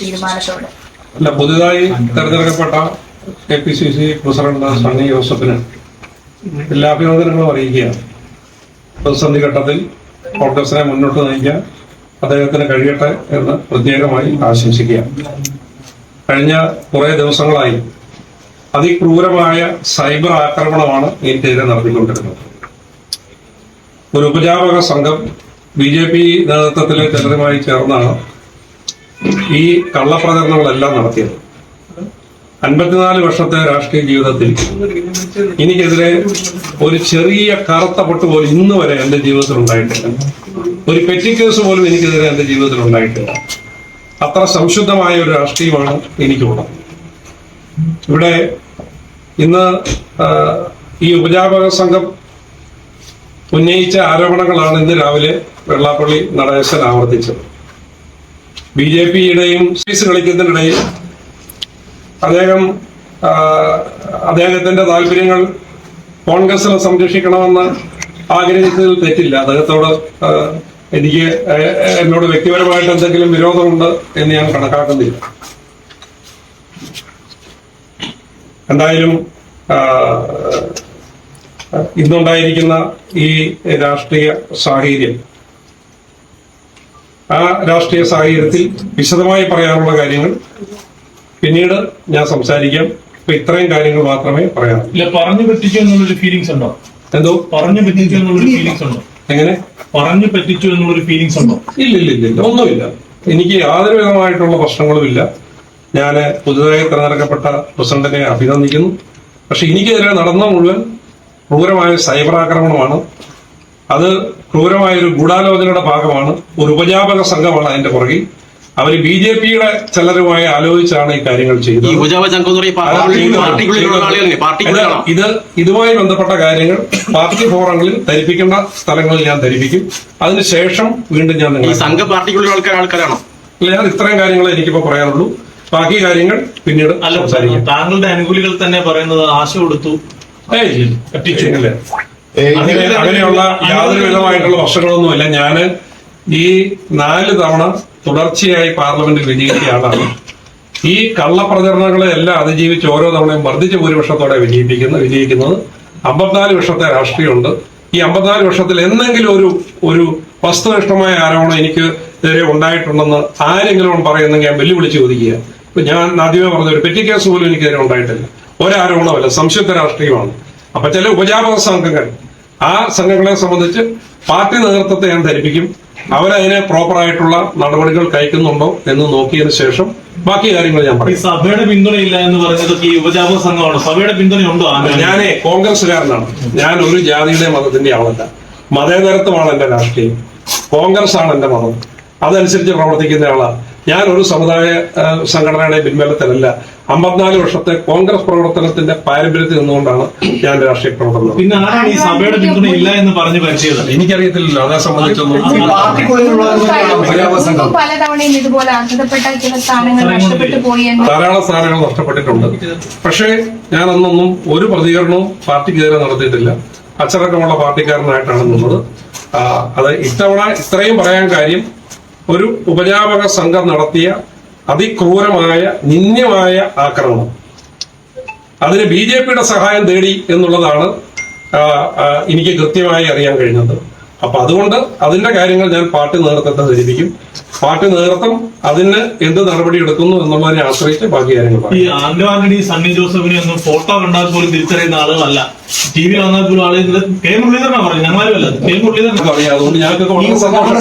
തീരുമാനത്തോടെ. അല്ല പുതുതായി തെരഞ്ഞെടുക്കപ്പെട്ട K P C C president Sunny ജോസഫിന് എല്ലാ അഭിനന്ദനങ്ങളും അറിയിക്കുകയാണ്. പ്രതിസന്ധി ഘട്ടത്തിൽ കോൺഗ്രസിനെ മുന്നോട്ട് നയിക്കാൻ അദ്ദേഹത്തിന് കഴിയട്ടെ എന്ന് പ്രത്യേകമായി ആശംസിക്കുക കഴിഞ്ഞ കുറെ ദിവസങ്ങളായി അതിക്രൂരമായ സൈബർ ആക്രമണമാണ് ഇന്ത്യയിലെ നടത്തിക്കൊണ്ടിരുന്നത്. ഒരു ഉപജാപക സംഘം ബി ജെ പി നേതൃത്വത്തിലെ ചിലരുമായി ചേർന്നാണ് ഈ കള്ളപ്രചരണങ്ങളെല്ലാം നടത്തിയത്. അൻപത്തിനാല് വർഷത്തെ രാഷ്ട്രീയ ജീവിതത്തിൽ എനിക്കെതിരെ ഒരു ചെറിയ കറുത്ത പൊട്ട് പോലും ഇന്ന് വരെ എന്റെ ജീവിതത്തിൽ ഉണ്ടായിട്ടില്ല. ഒരു പെറ്റി കേസ് പോലും എനിക്കെതിരെ എന്റെ ജീവിതത്തിൽ ഉണ്ടായിട്ടില്ല. അത്ര സംശുദ്ധമായ ഒരു രാഷ്ട്രീയമാണ് എനിക്കുള്ളത്. ഇവിടെ ഇന്ന് ഈ ഉപജാപക സംഘം ഉന്നയിച്ച ആരോപണങ്ങളാണ് ഇന്ന് രാവിലെ വെള്ളാപ്പള്ളി നടേശൻ ആവർത്തിച്ചത്. ബി ജെ പിയുടെയും സീസ് കളിക്കുന്നതിനിടയിൽ അദ്ദേഹം അദ്ദേഹത്തിന്റെ താല്പര്യങ്ങൾ കോൺഗ്രസിനെ സംരക്ഷിക്കണമെന്ന് ആഗ്രഹിച്ചതിൽ തെറ്റില്ല. അദ്ദേഹത്തോട് എനിക്ക് എന്നോട് വ്യക്തിപരമായിട്ട് എന്തെങ്കിലും വിരോധമുണ്ട് എന്ന് ഞാൻ കണക്കാക്കുന്നില്ല. എന്തായാലും ഇന്നുണ്ടായിരിക്കുന്ന ഈ രാഷ്ട്രീയ സാഹചര്യം ആ രാഷ്ട്രീയ സാഹചര്യത്തിൽ വിശദമായി പറയാനുള്ള കാര്യങ്ങൾ പിന്നീട് ഞാൻ സംസാരിക്കാം. ഇപ്പൊ ഇത്രയും കാര്യങ്ങൾ മാത്രമേ പറയാറുള്ളൂ ഇല്ല പറഞ്ഞു പറ്റിച്ചു എന്നുള്ളൊരു ഫീലിങ്സ് ഉണ്ടോ? എന്തോ? പറഞ്ഞു പറ്റിച്ചു എന്നുള്ളൊരു ഫീലിങ്സ് ഉണ്ടോ? എങ്ങനെ? പറഞ്ഞു പറ്റിച്ചു എന്നുള്ളൊരു ഫീലിങ്സ് ഉണ്ടോ? ഇല്ല ഇല്ല ഇല്ല ഒന്നുമില്ല. എനിക്ക് യാതൊരു വിധമായിട്ടുള്ള പ്രശ്നങ്ങളും ഇല്ല. ഞാൻ പുതുതായി തിരഞ്ഞെടുക്കപ്പെട്ട പ്രസിഡന്റിനെ അഭിനന്ദിക്കുന്നു. പക്ഷെ എനിക്കെതിരെ നടന്ന മുഴുവൻ ക്രൂരമായ സൈബർ ആക്രമണമാണ്. അത് ക്രൂരമായ ഒരു ഗൂഢാലോചനയുടെ ഭാഗമാണ്. ഒരു ഉപജാപക സംഘമാണ് അതിന്റെ പുറകിൽ. അവർ ബി ജെ പിയുടെ ചിലരുമായി ആലോചിച്ചാണ് ഈ കാര്യങ്ങൾ ചെയ്തത്. ഇത് ഇത് ഇതുമായി ബന്ധപ്പെട്ട കാര്യങ്ങൾ പാർട്ടി ഫോറങ്ങളിൽ ധരിപ്പിക്കേണ്ട സ്ഥലങ്ങളിൽ ഞാൻ ധരിപ്പിക്കും. അതിനുശേഷം വീണ്ടും ഞാൻ ഈ സംഘ പാർട്ടിക്കുള്ളിലുള്ള ആൾക്കാരാണോ? ഞാൻ ഇത്രയും കാര്യങ്ങൾ എനിക്കിപ്പോ പറയാനുള്ളൂ. ബാക്കി കാര്യങ്ങൾ പിന്നീട് അല്ല സംസാരിക്കാം. താങ്കളുടെ അനുകൂലികൾ തന്നെ പറയുന്നത് ആശ കൊടുത്തു. ഏയ്. അങ്ങനെയുള്ള യാതൊരു വിധമായിട്ടുള്ള പ്രശ്നങ്ങളൊന്നുമില്ല. ഞാൻ ഈ നാല് തവണ തുടർച്ചയായി പാർലമെന്റിൽ വിജയിച്ച ആളാണ് ഈ കള്ളപ്രചരണങ്ങളെ എല്ലാം അതിജീവിച്ച് ഓരോ തവണയും വർദ്ധിച്ച ഭൂരിപക്ഷത്തോടെ വിജയിപ്പിക്കുന്ന വിജയിക്കുന്നത് അമ്പത്തിനാല് വർഷത്തെ രാഷ്ട്രീയമുണ്ട്. ഈ അമ്പത്തിനാല് വർഷത്തിൽ എന്തെങ്കിലും ഒരു ഒരു വസ്തുനിഷ്ഠമായ ആരോപണം എനിക്ക് ഇതുവരെ ഉണ്ടായിട്ടുണ്ടെന്ന് ആരെങ്കിലും പറയുന്നെങ്കിൽ ഞാൻ വെല്ലുവിളിച്ച് ചോദിക്കുക. ഇപ്പൊ ഞാൻ ആദ്യമേ പറഞ്ഞ ഒരു പെറ്റി കേസ് പോലും എനിക്കെതിരെ ഉണ്ടായിട്ടില്ല. ഒരാരോപണമല്ല സംശുദ്ധ രാഷ്ട്രീയമാണ്. അപ്പൊ ചില ഉപജാപക സംഘങ്ങൾ ആ സംഘങ്ങളെ സംബന്ധിച്ച് പാർട്ടി നേതൃത്വത്തെ ഞാൻ ധരിപ്പിക്കും. അവരതിനെ പ്രോപ്പർ ആയിട്ടുള്ള നടപടികൾ കൈക്കുന്നുണ്ടോ എന്ന് നോക്കിയതിനു ശേഷം ബാക്കി കാര്യങ്ങൾ ഞാൻ പറയും. സഭയുടെ പിന്തുണയില്ല എന്ന് പറഞ്ഞതൊക്കെ ഈ ഉപജാപക സംഘമാണ്? സഭയുടെ പിന്തുണയുണ്ടോ? ഞാനേ കോൺഗ്രസ്സുകാരനാണ്. ഞാൻ ഒരു ജാതിയുടെ മതത്തിന്റെ ആളല്ല. മതേതരത്വമാണ് എന്റെ രാഷ്ട്രീയം. കോൺഗ്രസ് ആണ് എന്റെ മതം. അതനുസരിച്ച് പ്രവർത്തിക്കുന്ന ആളാണ്. ഞാൻ ഒരു സമുദായ സംഘടനയുടെ പിൻബലത്തിലല്ല. അമ്പത്തിനാല് വർഷത്തെ കോൺഗ്രസ് പ്രവർത്തനത്തിന്റെ പാരമ്പര്യത്തിൽ നിന്നുകൊണ്ടാണ് ഞാൻ രാഷ്ട്രീയ പ്രവർത്തനം പിന്നെ ആരാണ് ഈ സഭയുടെ പിന്തുണ ഇല്ല എന്ന് പറഞ്ഞു പരിചയത് എനിക്കറിയത്തില്ലല്ലോ. അതേ സംബന്ധിച്ചൊന്നും മുമ്പ് പലതവണയും ഇതുപോലെ അർഹതപ്പെട്ട ചില സ്ഥാനങ്ങൾ നഷ്ടപ്പെട്ടു പോയി എന്ന് ധാരാളം സ്ഥാനങ്ങൾ നഷ്ടപ്പെട്ടിട്ടുണ്ട്. പക്ഷേ ഞാൻ അന്നൊന്നും ഒരു പ്രതികരണവും പാർട്ടിക്കെതിരെ നടത്തിയിട്ടില്ല. അച്ചടക്കമുള്ള പാർട്ടിക്കാരനായിട്ടാണ് നിന്നത്. അത് ഇത്തവണ ഇത്രയും പറയാൻ കാര്യം ഒരു ഉപജാപക സംഘം നടത്തിയ അതിക്രൂരമായ നിന്ദ്യമായ ആക്രമണം. അതിന് ബി ജെ പിയുടെ സഹായം തേടി എന്നുള്ളതാണ് എനിക്ക് കൃത്യമായി അറിയാൻ കഴിഞ്ഞത്. അപ്പൊ അതുകൊണ്ട് അതിന്റെ കാര്യങ്ങൾ ഞാൻ പാർട്ടി നേതൃത്വത്തെ ധരിപ്പിക്കും. പാർട്ടി നേതൃത്വം അതിന് എന്ത് നടപടി എടുക്കുന്നു എന്നുള്ളതിനെ ആശ്രയിച്ച് ബാക്കി കാര്യങ്ങൾ ഈ ആന്റോ ആന്റണി സണ്ണി ജോസഫിനെ ഒന്നും ഫോട്ടോ കണ്ടാൽ പോലും തിരിച്ചറിയുന്ന ആളുകളല്ല. ടി വി വന്നാൽ പോലും ആളുകൾ കെ മുരളീധരനാ പറഞ്ഞു ഞങ്ങളാരും അല്ല. കെ മുരളീധരൻ അറിയാം അതുകൊണ്ട് ഞങ്ങൾക്ക് വളരെ സന്തോഷം.